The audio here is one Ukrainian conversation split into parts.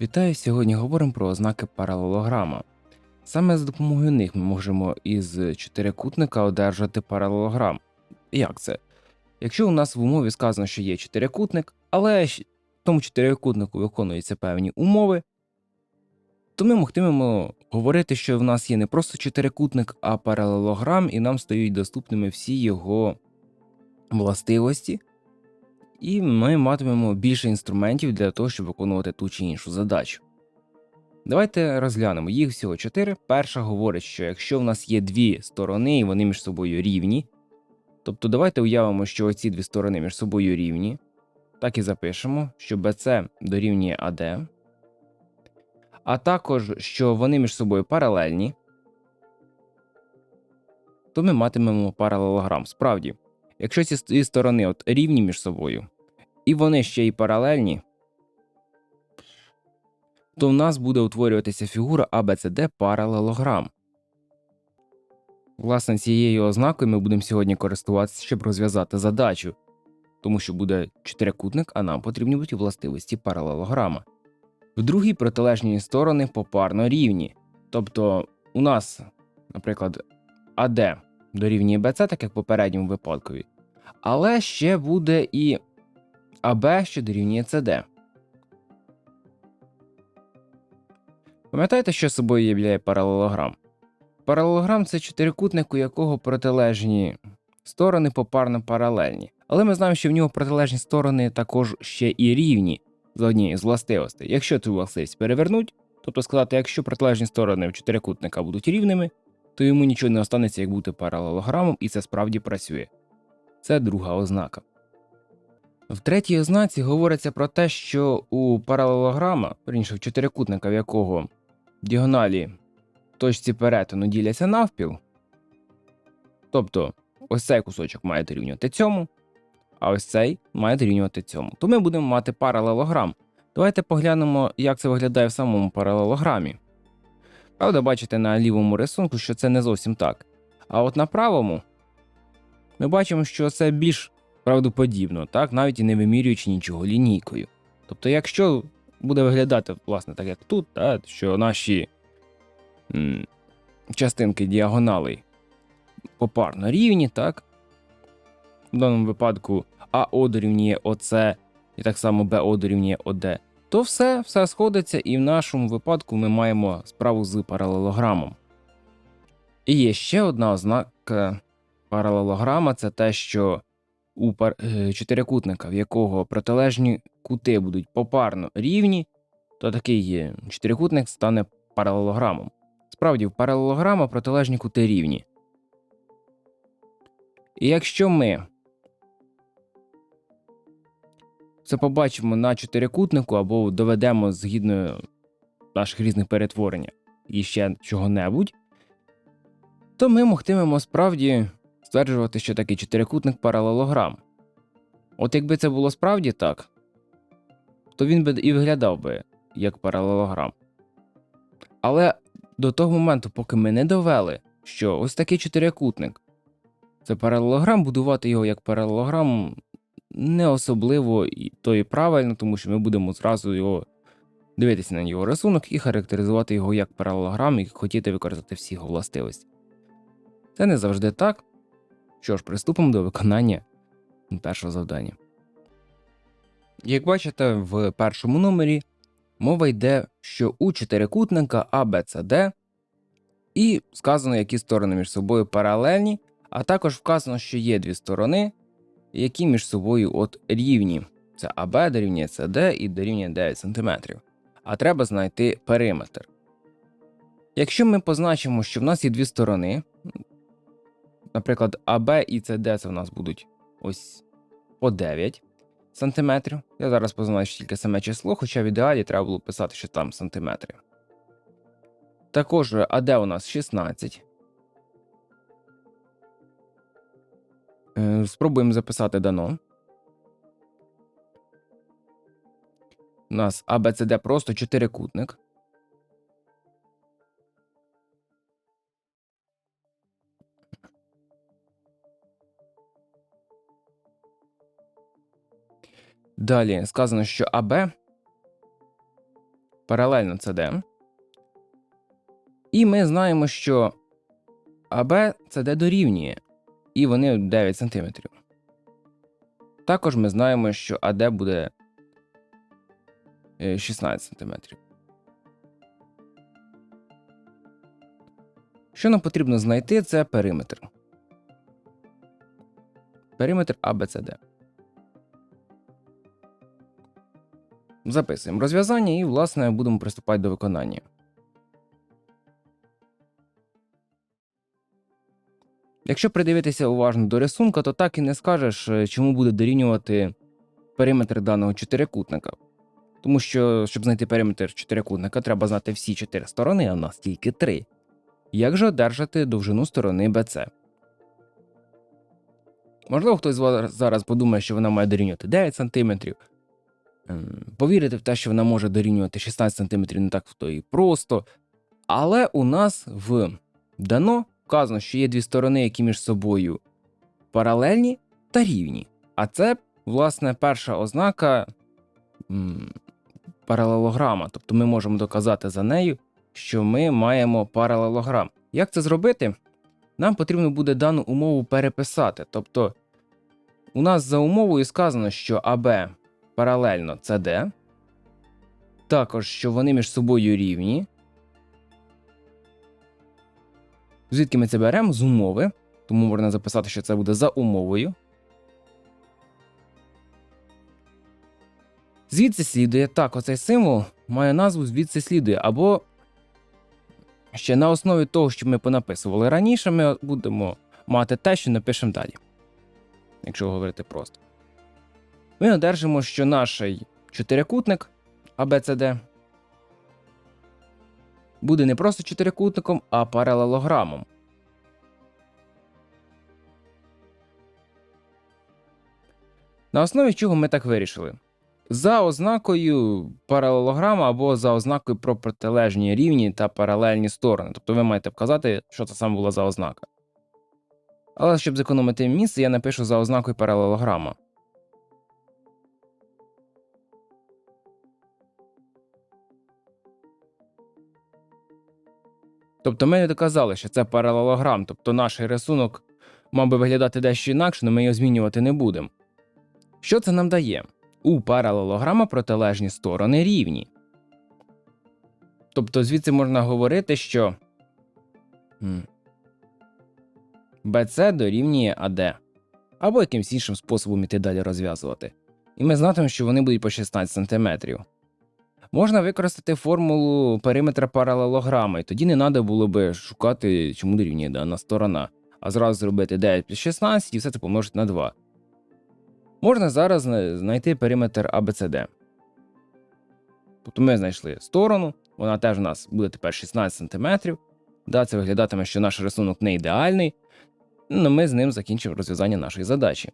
Вітаю! Сьогодні говоримо про ознаки паралелограма. Саме за допомогою них ми можемо із чотирикутника одержати паралелограм. Як це? Якщо у нас в умові сказано, що є чотирикутник, але в тому чотирикутнику виконуються певні умови, то ми могтимемо говорити, що в нас є не просто чотирикутник, а паралелограм, і нам стають доступними всі його властивості, і ми матимемо більше інструментів для того, щоб виконувати ту чи іншу задачу. Давайте розглянемо. Їх всього чотири. Перша говорить, що якщо в нас є дві сторони і вони між собою рівні, тобто давайте уявимо, що ці дві сторони між собою рівні, так і запишемо, що BC дорівнює AD, а також, що вони між собою паралельні, то ми матимемо паралелограм. Справді, якщо ці сторони от рівні між собою, і вони ще й паралельні, то в нас буде утворюватися фігура ABCD паралелограм. Власне, цією ознакою ми будемо сьогодні користуватися, щоб розв'язати задачу, тому що буде чотирикутник, а нам потрібні будуть властивості паралелограма. В другій протилежні сторони попарно рівні. Тобто у нас, наприклад, AD дорівнює BC, так як в попередньому випадкові, але ще буде і АБ, що дорівнює CD. Пам'ятаєте, що собою являє паралелограм? Паралелограм це чотирикутник, у якого протилежні сторони попарно паралельні. Але ми знаємо, що в нього протилежні сторони також ще і рівні за однією з властивостей. Якщо цю властивість перевернуть, тобто сказати, якщо протилежні сторони в чотирикутника будуть рівними, то йому нічого не останеться, як бути паралелограмом, і це справді працює. Це друга ознака. В третій ознаці говориться про те, що у паралелограма, верніше в чотирикутника, в якого діагоналі точці перетину діляться навпіл, тобто ось цей кусочок має дорівнювати цьому, а ось цей має дорівнювати цьому, то ми будемо мати паралелограм. Давайте поглянемо, як це виглядає в самому паралелограмі. Правда, бачите на лівому рисунку, що це не зовсім так. А от на правому ми бачимо, що це більш правдоподібно, так, навіть і не вимірюючи нічого лінійкою. Тобто, якщо буде виглядати, власне, так як тут, так, що наші м, частинки діагоналей попарно рівні, так, в даному випадку АО дорівнює ОЦ, і так само БО дорівнює ОД, то все, все сходиться, і в нашому випадку ми маємо справу з паралелограмом. І є ще одна ознака паралелограма це те, що у пар... е, чотирикутника, в якого протилежні кути будуть попарно рівні, то такий чотирикутник стане паралелограмом. Справді, в паралелограма протилежні кути рівні. І якщо ми це побачимо на чотирикутнику або доведемо згідно наших різних перетворень і ще чого-небудь, то ми могтимемо справді стверджувати, що такий чотирикутник паралелограм. От якби це було справді так, то він би і виглядав би як паралелограм. Але до того моменту, поки ми не довели, що ось такий чотирикутник це паралелограм, будувати його як паралелограм не особливо то і правильно, тому що ми будемо зразу його дивитися на його рисунок і характеризувати його як паралелограм і хотіти використати всі його властивості. Це не завжди так. Що ж, приступимо до виконання першого завдання. Як бачите, в першому номері мова йде, що у чотирикутника ABCD і сказано, які сторони між собою паралельні, а також вказано, що є дві сторони, які між собою от рівні. Це АБ дорівнює CD і дорівнює 9 см. А треба знайти периметр. Якщо ми позначимо, що в нас є дві сторони, наприклад, АБ і СД це в нас будуть ось по 9 сантиметрів. Я зараз позначу тільки саме число, хоча в ідеалі треба було писати, що там сантиметри. Також АД у нас 16. Спробуємо записати дано. У нас ABCD просто чотирикутник. Далі сказано, що АБ паралельно CD. І ми знаємо, що АБ CD дорівнює, і вони 9 см. Також ми знаємо, що АД буде е, 16 см. Що нам потрібно знайти, це периметр. Периметр ABCD. Записуємо розв'язання і, власне, будемо приступати до виконання. Якщо придивитися уважно до рисунка, то так і не скажеш, е, чому буде дорівнювати периметр даного чотирикутника. Тому що, щоб знайти периметр чотирикутника, треба знати всі чотири сторони, а в нас тільки три. Як же одержати довжину сторони BC? Можливо, хтось з вас зараз подумає, що вона має дорівнювати 9 см. Повірити в те, що вона може дорівнювати 16 см, не так то і просто. Але у нас в дано вказано, що є дві сторони, які між собою паралельні та рівні. А це, власне, перша ознака паралелограма. Тобто ми можемо доказати за нею, що ми маємо паралелограм. Як це зробити? Нам потрібно буде дану умову переписати. Тобто, у нас за умовою сказано, що АБ паралельно CD, також, що вони між собою рівні. Звідки ми це беремо? З умови. Тому можна записати, що це буде за умовою. Звідси слідує так, оцей символ має назву звідси слідує, або ще на основі того, що ми понаписували раніше, ми будемо мати те, що напишемо далі. Якщо говорити просто. Ми одержимо, що наш чотирикутник ABCD буде не просто чотирикутником, а паралелограмом. На основі чого ми так вирішили? За ознакою паралелограма або за ознакою про протилежні рівні та паралельні сторони. Тобто ви маєте вказати, що це саме була за ознака. Але щоб зекономити місце, я напишу за ознакою паралелограма. Тобто ми не доказали, що це паралелограм, тобто наш рисунок мав би виглядати дещо інакше, але ми його змінювати не будемо. Що це нам дає? У паралелограма протилежні сторони рівні. Тобто звідси можна говорити, що BC дорівнює AD, або якимсь іншим способом іти далі розв'язувати. І ми знатимемо, що вони будуть по 16 см. Можна використати формулу периметра паралелограми, і тоді не треба було би шукати, чому дорівнює дана сторона, а зразу зробити 9 плюс 16 і все це помножити на 2. Можна зараз знайти периметр ABCD. Тобто ми знайшли сторону, вона теж у нас буде тепер 16 см. Да, Це виглядатиме, що наш рисунок не ідеальний, але ми з ним закінчимо розв'язання нашої задачі.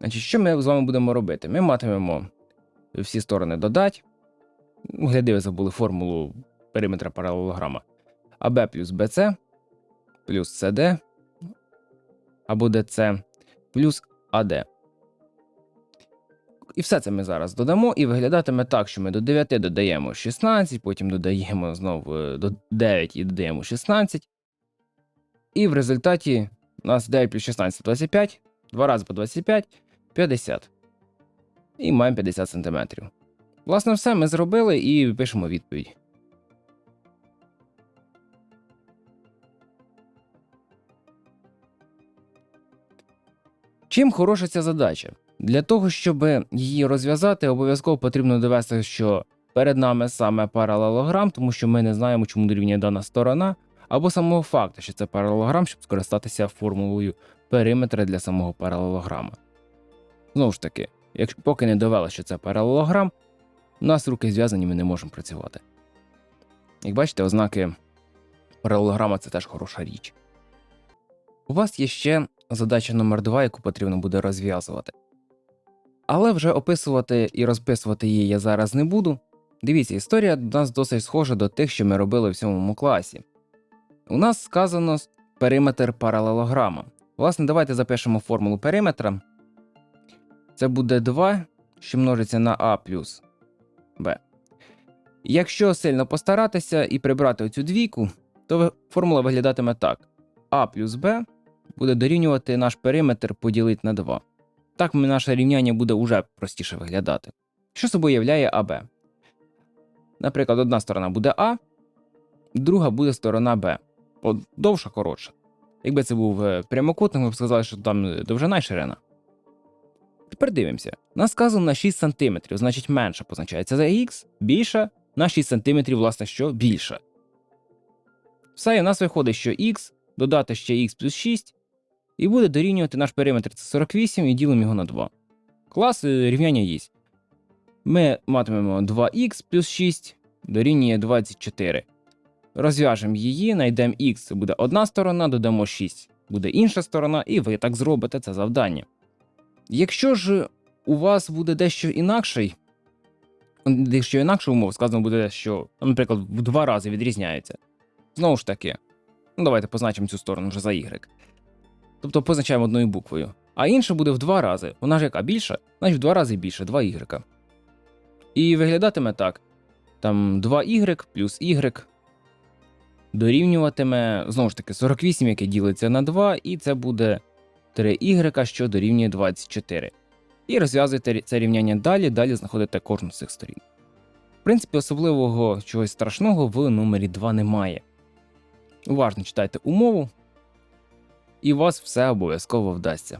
Значить, Що ми з вами будемо робити? Ми матимемо всі сторони додати. Гляди, ви забули формулу периметра паралелограма. АБ плюс БЦ плюс СД або ДЦ плюс АД. І все це ми зараз додамо, і виглядатиме так, що ми до 9 додаємо 16, потім додаємо знову е, до 9 і додаємо 16. І в результаті у нас 9 плюс 16 25, 2 рази по 25 50. І маємо 50 см. Власне, все ми зробили і пишемо відповідь. Чим хороша ця задача? Для того, щоб її розв'язати, обов'язково потрібно довести, що перед нами саме паралелограм, тому що ми не знаємо, чому дорівнює дана сторона, або самого факту, що це паралелограм, щоб скористатися формулою периметра для самого паралелограма. Знову ж таки, якщо поки не довели, що це паралелограм, у нас руки зв'язані, ми не можемо працювати. Як бачите, ознаки паралелограма це теж хороша річ. У вас є ще задача номер 2 яку потрібно буде розв'язувати. Але вже описувати і розписувати її я зараз не буду. Дивіться, історія у нас досить схожа до тих, що ми робили в сьомому класі. У нас сказано периметр паралелограма. Власне, давайте запишемо формулу периметра. Це буде 2, що множиться на А плюс Б. Якщо сильно постаратися і прибрати оцю двійку, то формула виглядатиме так: а плюс b буде дорівнювати наш периметр поділити на 2. Так наше рівняння буде уже простіше виглядати. Що собою являє АБ? Наприклад, одна сторона буде А, друга буде сторона Б. Довша, коротша. Якби це був е, прямокутник, ми б сказали, що там е, довжина і ширина. Тепер дивимося. Нас сказано на 6 см, значить менше позначається за х, більше на 6 см, власне, що більше. Все, і в нас виходить, що х додати ще х плюс 6, і буде дорівнювати наш периметр це 48 і ділимо його на 2. Клас е, рівняння є. Ми матимемо 2х плюс 6 дорівнює 24. Розв'яжемо її, знайдемо х, це буде одна сторона, додамо 6, буде інша сторона, і ви так зробите це завдання. Якщо ж у вас буде дещо інакший, дещо інакше умов, сказано буде, що, наприклад, в два рази відрізняється. Знову ж таки, ну давайте позначимо цю сторону вже за y. Тобто позначаємо одною буквою. А інша буде в два рази. Вона ж яка більша, значить в два рази більше, 2y. І виглядатиме так: там 2y плюс y дорівнюватиме, знову ж таки, 48, яке ділиться на 2, і це буде 3y, що дорівнює 24. І розв'язуєте це рівняння далі, далі знаходите кожну з цих сторін. В принципі, особливого чогось страшного в номері 2 немає. Уважно читайте умову, і у вас все обов'язково вдасться.